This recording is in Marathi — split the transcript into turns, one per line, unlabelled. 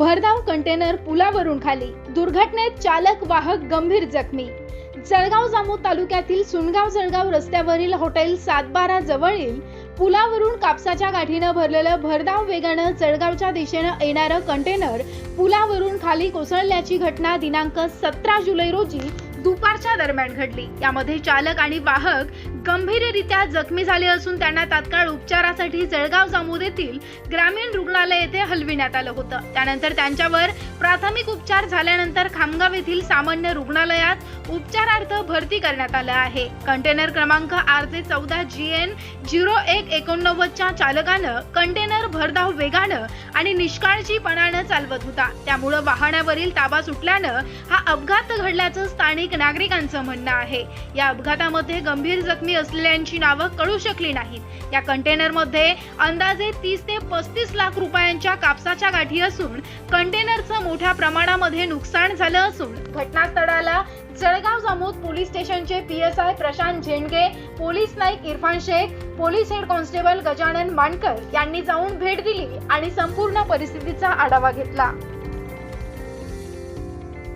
भरधाव कंटेनर पुलावरून खाली. दुर्घटनेत चालक वाहक गंभीर जखमी. जळगाव जामोद तालुक्यातील सुनगाव जळगाव रस्त्यावरील हॉटेल सातबारा जवळील पुलावरून कापसाच्या गाठीनं भरलेलं भरधाव वेगानं जळगावच्या दिशेनं येणारं कंटेनर पुलावरून खाली कोसळल्याची घटना दिनांक सतरा जुलै रोजी दुपारच्या दरम्यान घडली. यामध्ये चालक आणि वाहक गंभीररित्या जखमी झाले असून त्यांना तात्काळ उपचारासाठी जळगाव जामोद येथील ग्रामीण रुग्णालय येथे हलविण्यात आलं होतं. त्यानंतर त्यांच्यावर प्राथमिक उपचार झाल्यानंतर खामगाव येथील सामान्य रुग्णालयात उपचारार्थ भरती करण्यात आलं आहे. कंटेनर क्रमांक आर जे चौदा जी एन झिरो एक एकोणनव्वदच्या चालकानं कंटेनर भरधाव वेगानं आणि निष्काळजीपणानं चालवत होता. त्यामुळं वाहनावरील ताबा सुटल्यानं हा अपघात घडल्याचं स्थानिक स्थानिक नागरिकांचं म्हणणं आहे. या अपघातामध्ये गंभीर जखमी असलेल्यांची नावं कळू शकली नाहीत. या कंटेनरमध्ये अंदाजे तीस ते पस्तीस लाख रुपयांच्या कापसाच्या गाठी असून कंटेनरचं मोठ्या प्रमाणामध्ये नुकसान झालं असून घटनास्थळाला जळगाव जामोद पोलीस स्टेशनचे P S I Prashant Zendage police Naik Irfan Shaikh police head constable Gajanan Mankar यांनी जाऊन भेट दिली आणि संपूर्ण परिस्थितीचा आढावा घेतला.